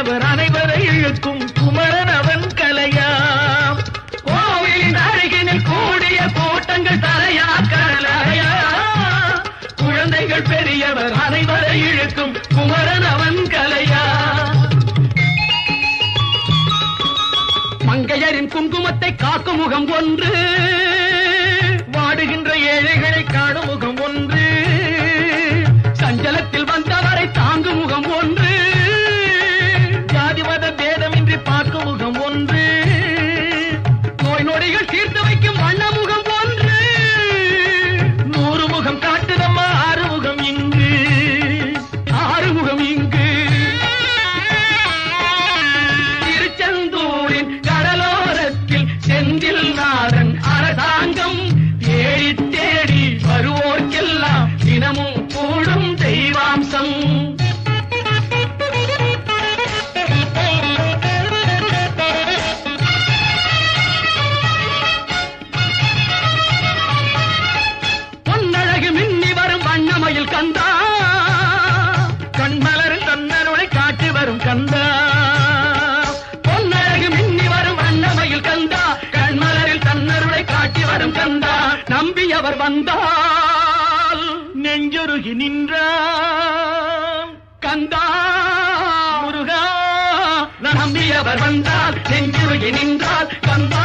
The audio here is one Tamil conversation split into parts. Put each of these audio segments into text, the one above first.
குழந்தைகள் அனைவரை இழுக்கும் குமரன் அவன் கலையா கோவிலின் அருகினில் கூடிய கூட்டங்கள் தலையா கலையா குழந்தைகள் பெரியவர் அனைவரை இழுக்கும் குமரன் அவன் கலையா மங்கையரின் குங்குமத்தை காக்கும் முகம் ஒன்று. வந்தால் நெஞ்சொருகி நின்ற கந்தா முருகா நம்பியவர் வந்தால் நெஞ்சுருகி நின்றால் கந்தா.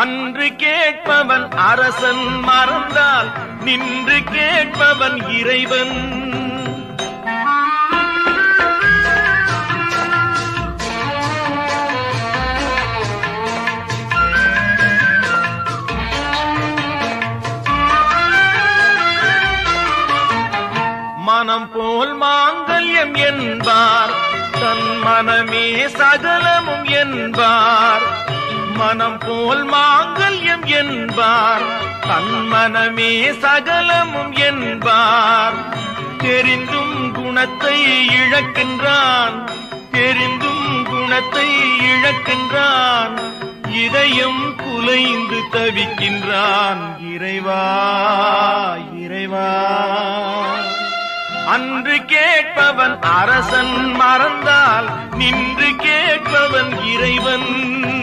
அன்று கேட்பவன் அரசன் மறந்தால் நின்று கேட்பவன் இறைவன். மனம் போல் மாங்கல்யம் என்பார் தன் மனமே சகலமும் என்பார். மனம் போல் மாங்கல்யம் என்பார். தன் மனமே சகலமும் என்பார். தெரிந்தும் குணத்தை இழக்கின்றான். தெரிந்தும் குணத்தை இழக்கின்றான். இதயம் குலைந்து தவிக்கின்றான். இறைவா இறைவா. அன்று கேட்பவன் அரசன் மறந்தால் நின்று கேட்பவன் இறைவன்.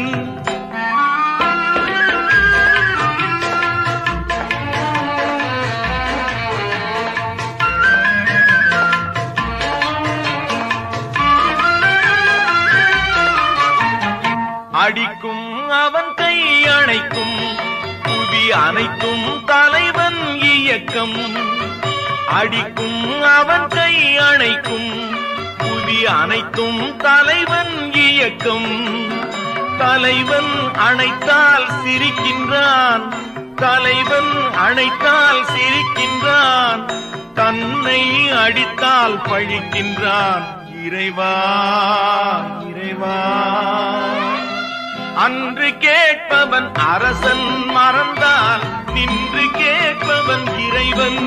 அடிக்கும் அவன் கை அணைக்கும் புவி அனைத்தும் தலைவன் இயக்கம். அடிக்கும் அவன் கை அணைக்கும் புவி அனைத்தும் தலைவன் இயக்கம். தலைவன் அணைத்தால் சிரிக்கின்றான் தலைவன் அணைத்தால் சிரிக்கின்றான் தன்னை அடித்தால் பழிக்கின்றான். இறைவா இறைவா. அன்று கேட்பவன் அரசன் மறந்தால் நின்று கேட்பவன் இறைவன்.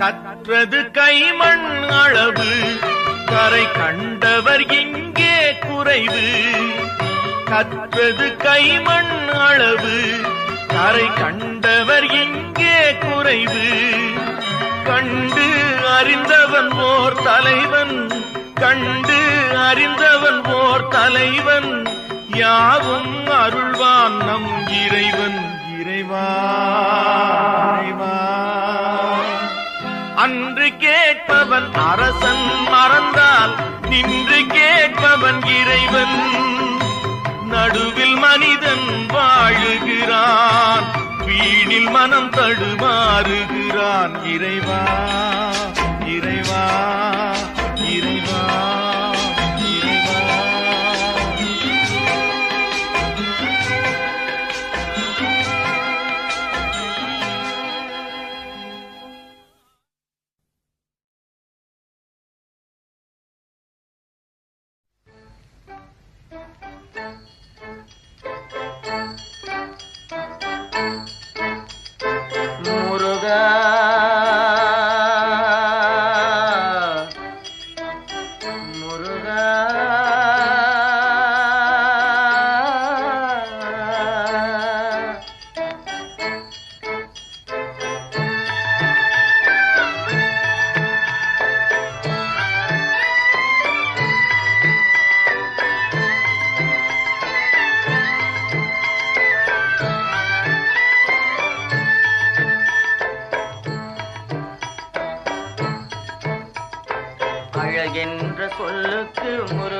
கற்றது கைமண் அளவு. கரை கண்டவர் இங்கே குறைவு. கற்றது கைமண் அளவு. கரை கண்டவர் எங்கே குறைவு? கண்டு அறிந்தவன் ஓர் தலைவன். கண்டு அறிந்தவன் ஓர் தலைவன். யாவும் அருள்வான் நம் இறைவன். இறைவா இறைவா. அன்று கேட்பவன் அரசன் மறந்தால் நின்று கேட்பவன் இறைவன். நடுவில் மனிதன் வாழுகிறான். வீணில் மனம் தடுமாறுகிறான். இறைவா இறைவா. சொல்லுக்கு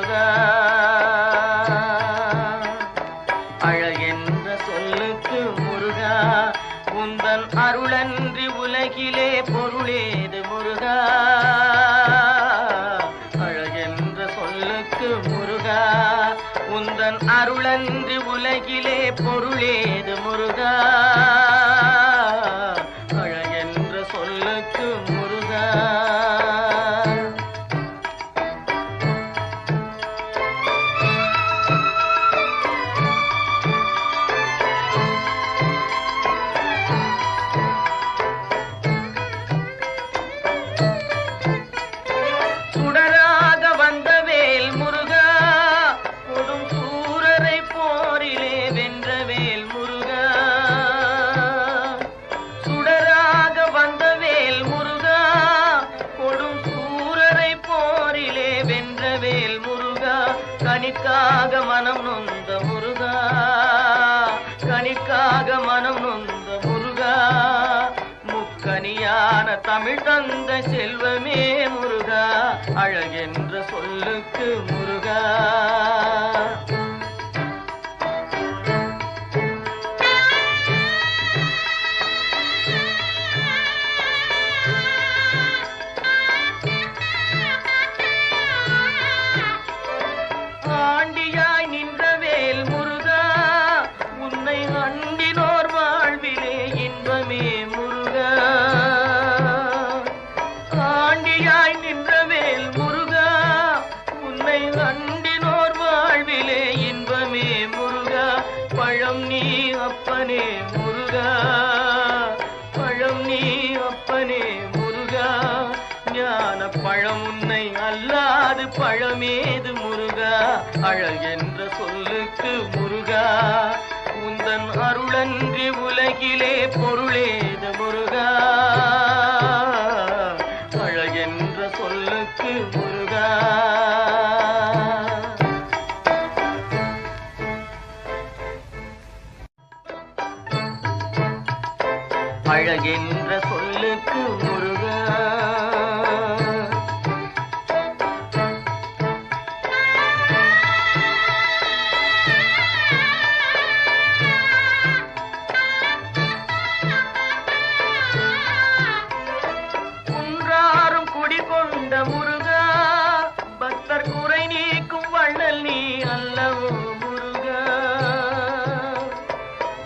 அருளன்றி உலகிலே பொருளேது முருகா.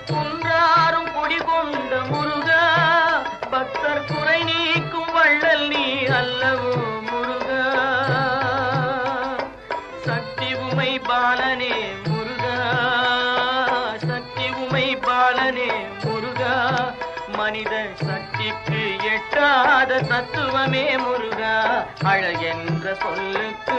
குன்றாரும் குடி கொண்ட முருகா பக்தர் குறை நீக்கும் வள்ளல் நீ அல்லவோ முருகா? சக்தி உமை பாலனே முருகா சக்தி உமை பாலனே முருகா மனித சக்திக்கு எட்டாத தத்துவமே முருகா அழகென்ற சொல்லுக்கு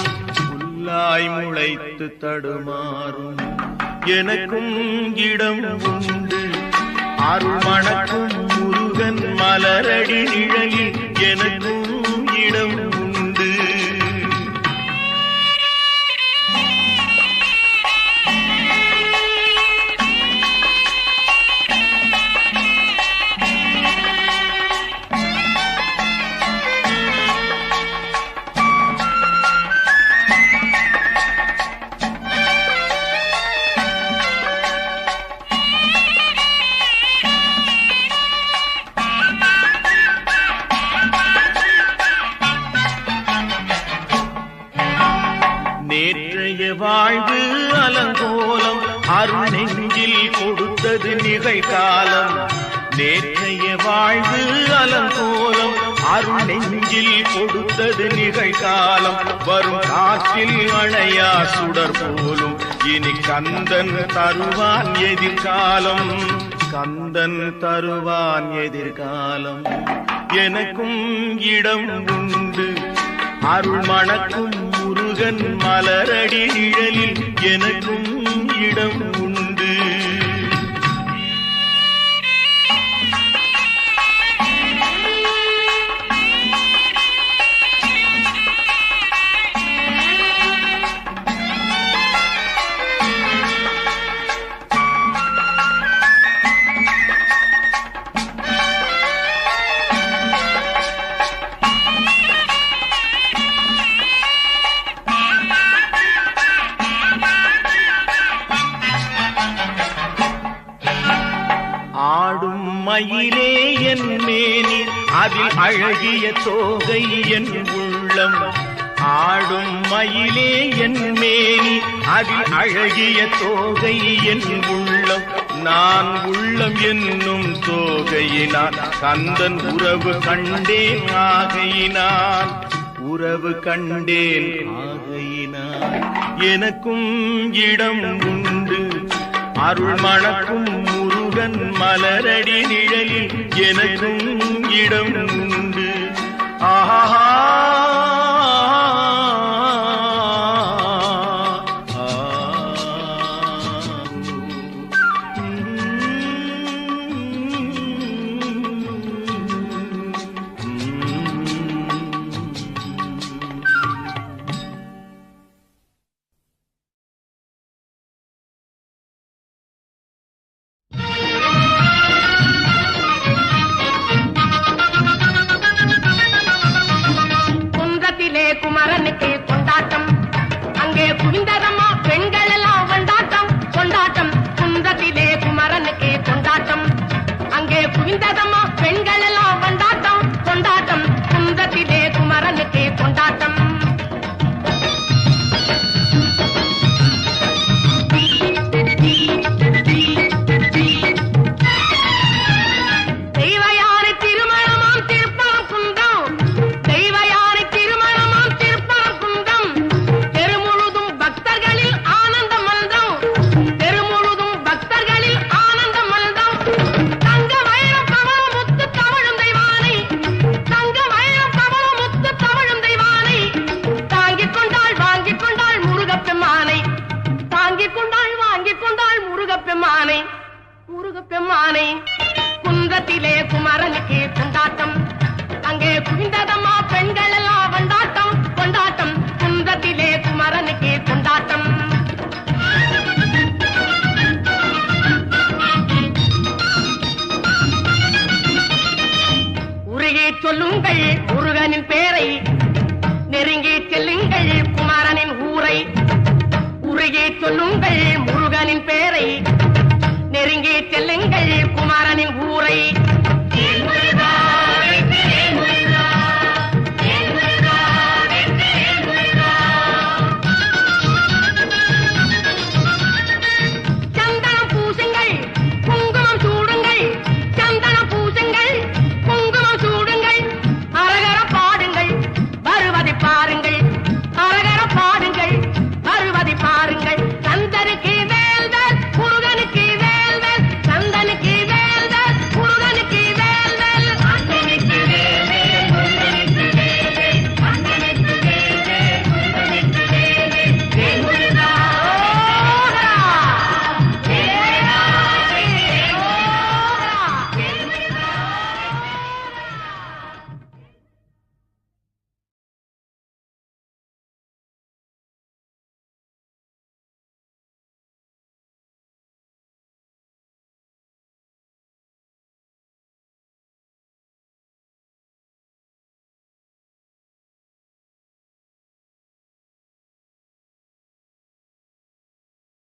புல்லாய் முளைத்து தடுமாறும். எனக்கும் இடம் உண்டு. அருள் மணக்கும் முருகன் மலரடி நிழலில் எனக்கும் இடம் காற்றில் அணையா சுடர் போலும். இனி கந்தன் தருவான் எதிர்காலம். கந்தன் தருவான் எதிர்காலம். எனக்கும் இடம் உண்டு. அருள் மணக்கும் முருகன் மலரடி நிழலில். எனக்கும் இடம் உண்டு மயிலே என் மேனி அதில் அழகிய தோகை என் உள்ளம். ஆடும் மயிலே என் மேனி அதில் அழகிய தோகை என் உள்ளம். நான் உள்ளம் என்னும் தோகையினால் கந்தன் உறவு கண்டேன் ஆகையினான் உறவு கண்டேன் ஆகையினான் எனக்கும் இடம் உண்டு அருள் மணக்கும் முருகன் மலரடி நிழலில் எனக்கும் இடம் உண்டு. ஆஹா